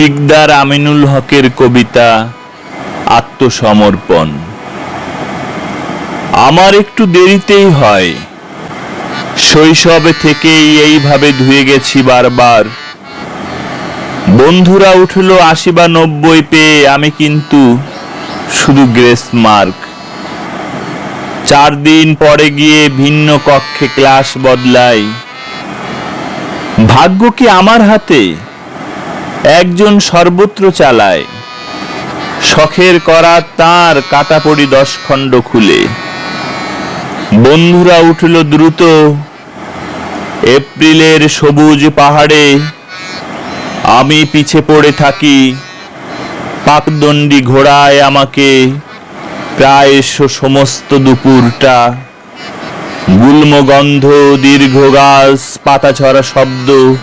শিকদার আমিনুল হকের কবিতা আত্মসমর্পণ। আমার একটু দেরিতেই হয়। শৈশবে থেকেই এইভাবে ধুয়ে গেছি বারবার। বন্ধুরা উঠল আশি বা নব্বই পেয়ে, আমি কিন্তু শুধু গ্রেস মার্ক। চার দিন পরে গিয়ে ভিন্ন কক্ষে ক্লাস বদলাই। ভাগ্য কি আমার হাতে? একজন সর্বত্র চালায়। শখের করা তার কাটা পড়ি দশ খণ্ড খুলে। বন্ধুরা উঠল দ্রুত। এপ্রিলের সবুজ পাহাড়ে আমি পিছে পড়ে থাকি। পাকদণ্ডী ঘোড়ায় আমাকে প্রায় সমস্ত দুপুরটা। গুল্মগন্ধ দীর্ঘ গাছ পাতা ছড়া শব্দ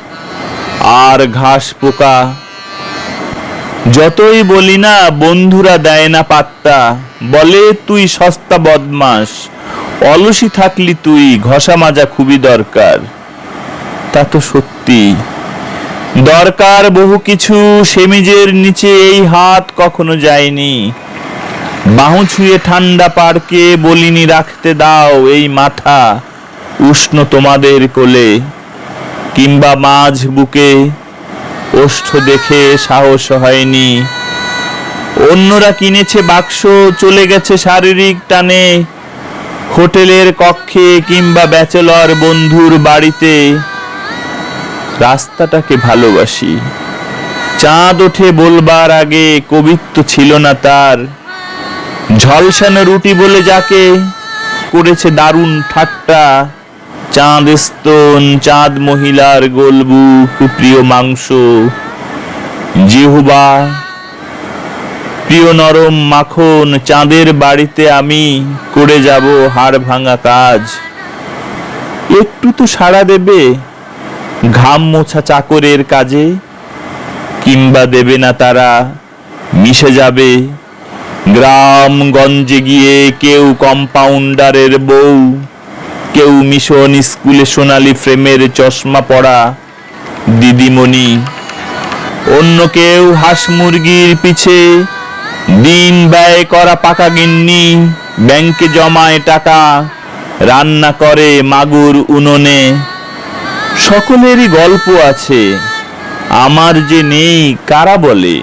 আর ঘাস পোকা। যতই বলি না, বন্ধুরা দেয় না পাত্তা। বলে, তুই সস্তা বদমাস। অলসি থাকলি তুই, ঘষা মাজা খুবই দরকার। তা তো সত্যি। দরকার বহু কিছু, সেমিজের নিচে এই হাত কখনো যায়নি। বাহু ছুঁয়ে ঠান্ডা পার্কে বলিনি, রাখতে দাও এই মাথা, উষ্ণ তোমাদের কোলে। কিংবা মাঝ বুকে ওষ্ঠ দেখে সাহস হয়নি। অন্যরা কিনেছে বাক্স, চলে গেছে শারীরিক টানে। হোটেলের কক্ষে কিংবা ব্যাচেলর বন্ধুর বাড়িতে। রাস্তাটাকে ভালোবাসি। চাঁদ ওঠে বলবার আগে, কবিত্ব ছিল না তার। ঝলসানো রুটি বলে যাকে করেছে দারুণ ঠাট্টা। চাঁদ স্তন চাঁদ মহিলার গোলবু প্রিয় মাংস। জিহুবা প্রিয় নরম মাখন, চাঁদের বাড়িতে আমি করে যাব হাড় ভাঙা কাজ। একটু তো সাড়া দেবে ঘাম মোছা চাকরের কাজে, কিংবা দেবে না তারা, মিশে যাবে। গ্রাম গঞ্জে গিয়ে কেউ কম্পাউন্ডারের বউ কেউ মিশন স্কুলে সোনালি ফ্রেমের চশমা পড়া দিদিমণি। অন্য কেউ হাঁস মুরগির পিছে দিন ব্যয় করা পাকা গিন্নি, ব্যাংকে জমায় টাকা, রান্না করে মাগুর উনুনে। সকলেরই গল্প আছে, আমার যে নেই কারা বলে?